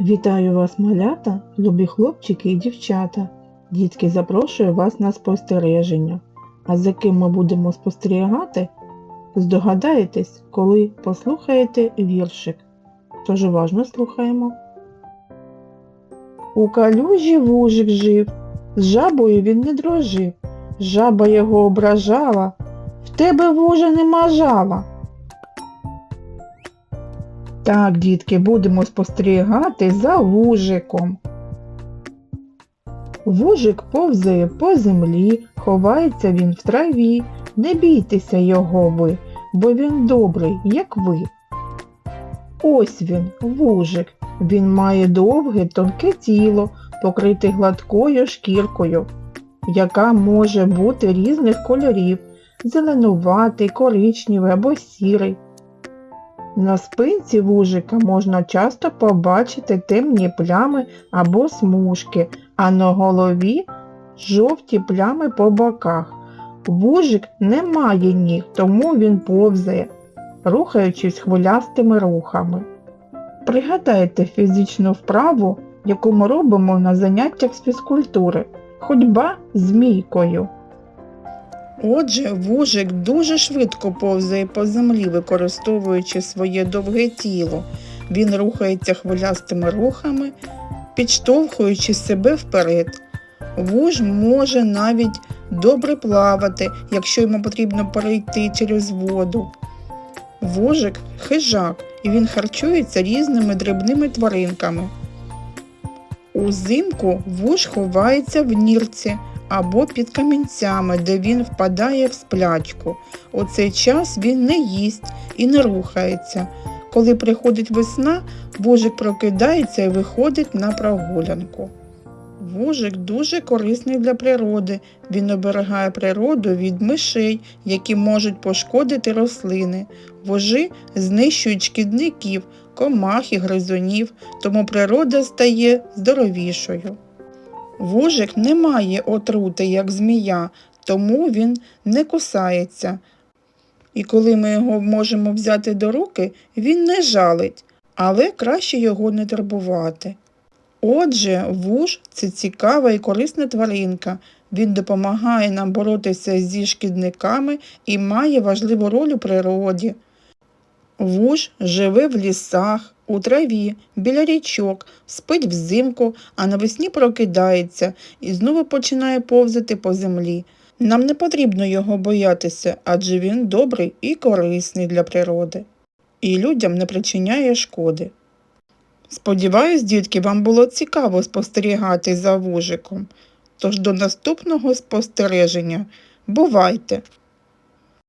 Вітаю вас, малята, любі хлопчики і дівчата. Дітки, запрошую вас на спостереження. А за ким ми будемо спостерігати, здогадаєтесь, коли послухаєте віршик. Тож уважно слухаємо. У калюжі вужик жив, з жабою він не дружив. Жаба його ображала, в тебе вужа нема жала. Так, дітки, будемо спостерігати за вужиком. Вужик повзає по землі, ховається він в траві. Не бійтеся його ви, бо він добрий, як ви. Ось він, вужик. Він має довге тонке тіло, покрите гладкою шкіркою, яка може бути різних кольорів зеленуватий, коричневий або сірий. На спинці вужика можна часто побачити темні плями або смужки, а на голові жовті плями по боках. Вужик не має ніг, тому він повзає, рухаючись хвилястими рухами. Пригадайте фізичну вправу, яку ми робимо на заняттях з фізкультури. Ходьба змійкою. Отже, вужик дуже швидко повзає по землі, використовуючи своє довге тіло. Він рухається хвилястими рухами, підштовхуючи себе вперед. Вуж може навіть добре плавати, якщо йому потрібно перейти через воду. Вужик хижак, і він харчується різними дрібними тваринками. Узимку вуж ховається в нірці або під камінцями, де він впадає в сплячку. У цей час він не їсть і не рухається. Коли приходить весна, вужик прокидається і виходить на прогулянку. Вужик дуже корисний для природи. Він оберігає природу від мишей, які можуть пошкодити рослини. Вожі знищують шкідників, комах і гризунів, тому природа стає здоровішою. Вужик не має отрути, як змія, тому він не кусається. І коли ми його можемо взяти до руки, він не жалить, але краще його не турбувати. Отже, вуж це цікава і корисна тваринка. Він допомагає нам боротися зі шкідниками і має важливу роль у природі. Вуж живе в лісах, у траві, біля річок, спить взимку, а навесні прокидається і знову починає повзати по землі. Нам не потрібно його боятися, адже він добрий і корисний для природи. І людям не причиняє шкоди. Сподіваюсь, дітки, вам було цікаво спостерігати за вужиком. Тож до наступного спостереження. Бувайте!